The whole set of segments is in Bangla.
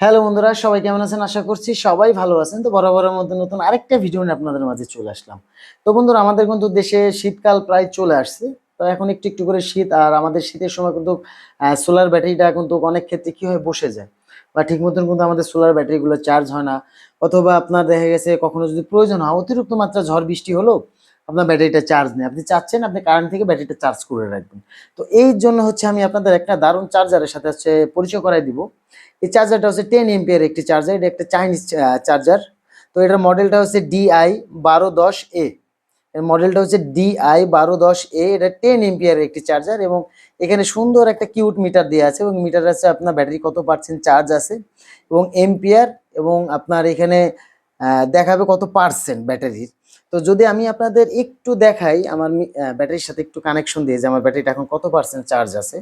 হ্যালো বন্ধুরা, সবাই কেমন আছেন? আশা করছি সবাই ভালো আছেন। তো বরাবরের মধ্যে নতুন আরেকটা ভিডিও নিয়ে আপনাদের মাঝে চলে আসলাম। তো বন্ধুরা, আমাদের কিন্তু দেশে শীতকাল প্রায় চলে আসছে। তো এখন একটু একটু করে শীত আর আমাদের শীতের সময় কিন্তু সোলার ব্যাটারিটা কিন্তু অনেক ক্ষেত্রে কি হয়, বসে যায়। বা ঠিক মতন কিন্তু আমাদের সোলার ব্যাটারিগুলো চার্জ হয় না। অথবা আপনার দেখা গেছে, কখনো যদি প্রয়োজন হয়, অতিরিক্ত মাত্রা ঝড় বৃষ্টি হলো আপনার ব্যাটারিটা চার্জ নেই। আপনি চাচ্ছেন আপনি কারেন্ট থেকে ব্যাটারিটা চার্জ করে রাখবেন। তো এই জন্য হচ্ছে আমি আপনাদের একটা দারুণ চার্জারের সাথে হচ্ছে পরিচয় করাই দিব। এই চার্জারটা হচ্ছে টেন এমপিয়ার একটি চার্জার এটা একটা চাইনিজ চার্জার তো এটার মডেলটা হচ্ছে ডিআই বারো দশ এ এর মডেলটা হচ্ছে ডিআই বারো দশ এ এটা টেন এমপিয়ার একটি চার্জার এবং এখানে সুন্দর একটা কিউট মিটার দেওয়া আছে এবং মিটার আছে আপনার ব্যাটারি কত পার্সেন্ট চার্জ আছে এবং এমপিয়ার এবং আপনার এখানে দেখাবে কত পার্সেন্ট ব্যাটারির তো যদি আমি আপনাদের একটু দেখাই আমার ব্যাটারির সাথে একটু কানেকশন দিয়ে যে আমার ব্যাটারিটা এখন কত পার্সেন্ট চার্জ আছে।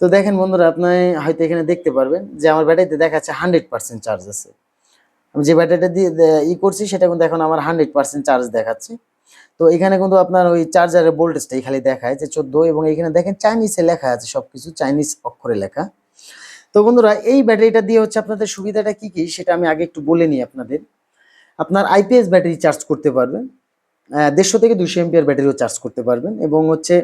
তো দেখেন বন্ধুরা, আপনি হয়তো এখানে দেখতে পারবেন যে আমার ব্যাটারিতে দেখাচ্ছে হান্ড্রেড পার্সেন্ট চার্জ আছে। আমি যে ব্যাটারিটা দিয়ে ই করছি সেটা কিন্তু এখন আমার হান্ড্রেড পার্সেন্ট চার্জ দেখাচ্ছে। তো এখানে কিন্তু আপনার ওই চার্জারের ভোল্টেজটাই খালি দেখায় যে চোদ্দ এবং এখানে দেখেন চাইনিজে লেখা আছে সব কিছু চাইনিজ অক্ষরে লেখা। তো বন্ধুরা এই ব্যাটারিটা দিয়ে হচ্ছে আপনাদের সুবিধাটা কি কি সেটা আমি আগে একটু বলে নিই আপনাদের। আপনার আইপিএস ব্যাটারি চার্জ করতে পারবেন দেড়শো থেকে দুশো এমপিআর ব্যাটারিও চার্জ করতে পারবেন এবং হচ্ছে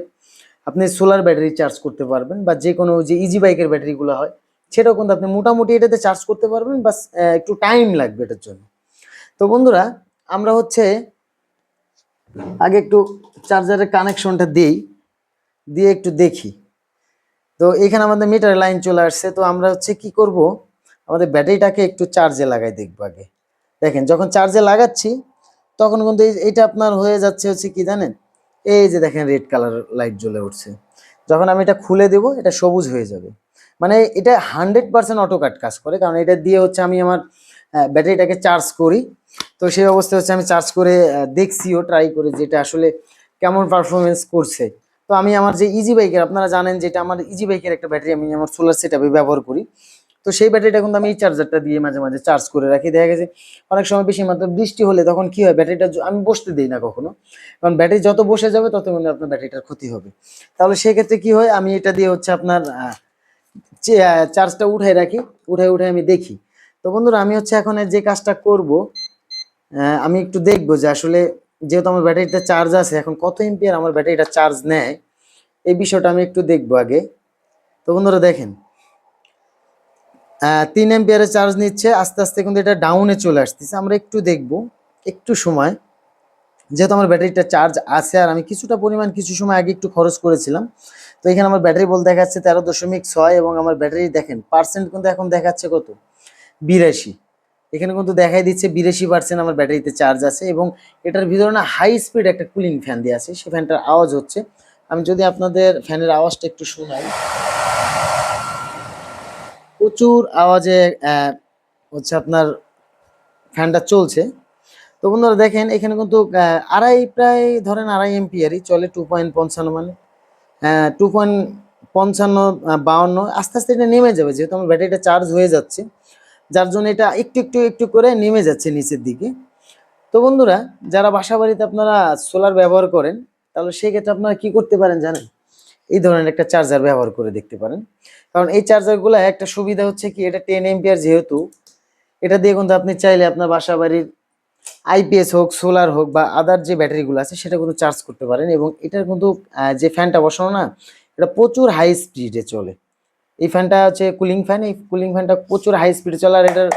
আপনি সোলার ব্যাটারি চার্জ করতে পারবেন বা যে কোনো যে ইজি বাইকের ব্যাটারিগুলো হয় সেটাও কিন্তু আপনি মোটামুটি এটাতে চার্জ করতে পারবেন আহ, একটু টাইম লাগবে এটার জন্য। তো বন্ধুরা আমরা হচ্ছে আগে একটু চার্জারের কানেকশনটা দিই দিয়ে একটু দেখি। তো এখানে আমাদের মিটার লাইন চলে আসছে। তো আমরা হচ্ছে কি করব? আমাদের ব্যাটারিটাকে একটু চার্জে লাগাই দেখব আগে। দেখেন, যখন চার্জে লাগাচ্ছি, তখন কিন্তু এই- এইটা আপনার হয়ে যাচ্ছে হচ্ছে কি জানেন? এই যে দেখেন রেড কালার লাইট জ্বলে উঠছে। যখন আমি এটা খুলে দেব, এটা সবুজ হয়ে যাবে। মানে এটা হান্ড্রেড পার্সেন্ট অটো কাট কাজ করে, কারণ এটা দিয়ে হচ্ছে আমি আমার ব্যাটারিটাকে চার্জ করি। তো সেই অবস্থায় হচ্ছে আমি চার্জ করে দেখছিও ট্রাই করে যেটা আসলে কেমন পারফরমেন্স করছে। তো আমি আমার যে ইজি বাইকের আপনারা জানেন যেটা আমার ইজি বাইকের একটা ব্যাটারি আমি আমার সোলার সেট ব্যবহার করি। তো সেই ব্যাটারিটা কিন্তু আমি এই চার্জারটা দিয়ে মাঝে মাঝে চার্জ করে রাখি। দেখা গেছে, অনেক সময় বেশি মাত্রা বৃষ্টি হলে তখন কি হয় ব্যাটারিটা আমি বসতে দিই না কখনো। কারণ ব্যাটারি যত বসে যাবে, তত কিন্তু আপনার ব্যাটারিটার ক্ষতি হবে। তাহলে সেক্ষেত্রে কি হয়, আমি এটা দিয়ে হচ্ছে আপনার চার্জটা উঠাই রাখি। উঠাই উঠাই আমি দেখি। তো বন্ধুরা, আমি হচ্ছে এখন যে কাজটা করব আমি একটু দেখব যে আসলে যেহেতু আমার ব্যাটারিটা চার্জ আছে, এখন কত এমপিয়ার আমার ব্যাটারিটা চার্জ নেয়, এই বিষয়টা আমি একটু দেখব আগে। তো বন্ধুরা দেখেন তিন এম্পিয়ারে চার্জ নিচ্ছে, আস্তে আস্তে কিন্তু এটা ডাউনে চলে আসতেছে। আমরা একটু দেখব, একটু সময়। যেহেতু আমার ব্যাটারিটা চার্জ আছে, আর আমি কিছুটা পরিমাণ কিছু সময় আগে একটু খরচ করেছিলাম, তো এখানে আমার ব্যাটারি বল দেখাচ্ছে তেরো দশমিক ছয়, এবং আমার ব্যাটারি দেখেন পার্সেন্ট কিন্তু এখন দেখাচ্ছে কত? বিরাশি। এখানে কিন্তু দেখাই দিচ্ছে বিরাশি পার্সেন্ট আমার ব্যাটারিতে চার্জ আছে এবং এটার ভিতরে না হাই স্পিড একটা কুলিং ফ্যান দিয়ে আছে, সেই ফ্যানটার আওয়াজ হচ্ছে। আমি যদি আপনাদের ফ্যানের আওয়াজটা একটু শোনাই। প্রচুর আওয়াজে হচ্ছে আপনার ফ্যানটা চলছে। তো বন্ধুরা দেখেন, এখানে কিন্তু আড়াই, প্রায় ধরেন আড়াই এমপিয়ারই চলে টু পয়েন্ট পঞ্চান্ন মানে। টু পয়েন্ট পঞ্চান্ন বাউন্ন, আস্তে আস্তে এটা নেমে যাবে, যেহেতু আমার ব্যাটারিটা চার্জ হয়ে যাচ্ছে। যার জন্য এটা একটু একটু একটু করে নেমে যাচ্ছে নিচের দিকে। তো বন্ধুরা, যারা বাসা বাড়িতে আপনারা সোলার ব্যবহার করেন, তাহলে সেই ক্ষেত্রে আপনারা কি করতে পারেন জানেন? এই ধরনের একটা চার্জার ব্যবহার করে দেখতে পারেন। কারণ এই চার্জারগুলো একটা সুবিধা হচ্ছে কি, এটা টেন এমপিয়ার যেহেতু, এটা দিয়ে কিন্তু আপনি চাইলে আপনার বাসা বাড়ির আইপিএস হোক সোলার হোক বা আদার যে ব্যাটারিগুলো আছে, সেটা কিন্তু চার্জ করতে পারেন এবং এটার কিন্তু যে ফ্যানটা বসানো না, এটা প্রচুর হাই স্পিডে চলে। এই ফ্যানটা হচ্ছে কুলিং ফ্যান এই কুলিং ফ্যানটা প্রচুর হাই স্পিডে চলে আর এটার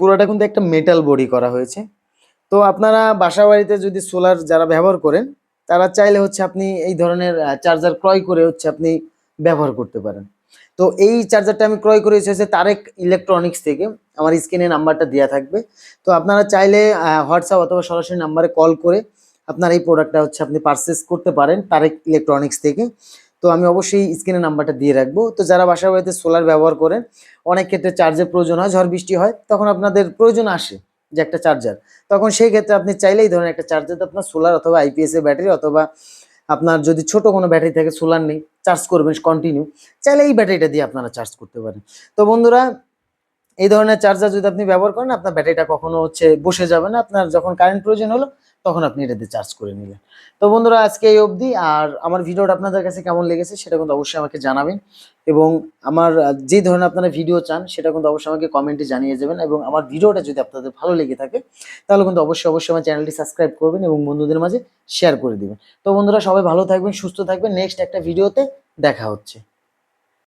পুরোটা কিন্তু একটা মেটাল বডি করা হয়েছে। তো আপনারা বাসা বাড়িতে যদি সোলার যারা ব্যবহার করেন, তারা চাইলে হচ্ছে আপনি এই ধরনের চার্জার ক্রয় করে হচ্ছে আপনি ব্যবহার করতে পারেন। তো এই চার্জারটা আমি ক্রয় করেছি হচ্ছে তারেক ইলেকট্রনিক্স থেকে। আমার স্ক্রিনে নাম্বারটা দেওয়া থাকবে। তো আপনারা চাইলে হোয়াটসঅ্যাপ অথবা সরাসরি নাম্বারে কল করে আপনার এই প্রোডাক্টটা হচ্ছে আপনি পারচেস করতে পারেন তারেক ইলেকট্রনিক্স থেকে। তো আমি অবশ্যই স্ক্রিনে নাম্বারটা দিয়ে রাখব। তো যারা বাসা বাড়িতে সোলার ব্যবহার করেন, অনেক ক্ষেত্রে চার্জের প্রয়োজন হয়, ঝড় বৃষ্টি হয়, তখন আপনাদের প্রয়োজন আসে যে একটা চার্জার তখন সেই ক্ষেত্রে আপনি চাইলেই ধরেন একটা চার্জার আপনার সোলার অথবা আইপিএস এর ব্যাটারি অথবা আপনার যদি ছোট কোনো ব্যাটারি থাকে সোলার নেই চার্জ করবেন কন্টিনিউ চাইলে এই ব্যাটারিটা দিয়ে আপনারা চার্জ করতে পারেন। তো বন্ধুরা এই ধরনের চার্জার যদি আপনি ব্যবহার করেন, আপনার ব্যাটারিটা কখনো হচ্ছে বসে যাবে না। আপনার যখন কারেন্ট প্রয়োজন হলো, তখন আপনি এটাতে চার্জ করে নিলেন তো বন্ধুরা, আজকে এই অবধি। আর আমার ভিডিওটা আপনাদের কাছে কেমন লেগেছে, সেটা কিন্তু অবশ্যই আমাকে জানাবেন। এবং আমার যে ধরনের আপনারা ভিডিও চান, সেটা কিন্তু অবশ্যই আমাকে কমেন্টে জানিয়ে যাবেন। এবং আমার ভিডিওটা যদি আপনাদের ভালো লেগে থাকে, তাহলে কিন্তু অবশ্যই অবশ্যই আমার চ্যানেলটি সাবস্ক্রাইব করবেন এবং বন্ধুদের মাঝে শেয়ার করে দিবেন। তো বন্ধুরা, সবাই ভালো থাকবেন, সুস্থ থাকবেন। নেক্সট একটা ভিডিওতে দেখা হচ্ছে।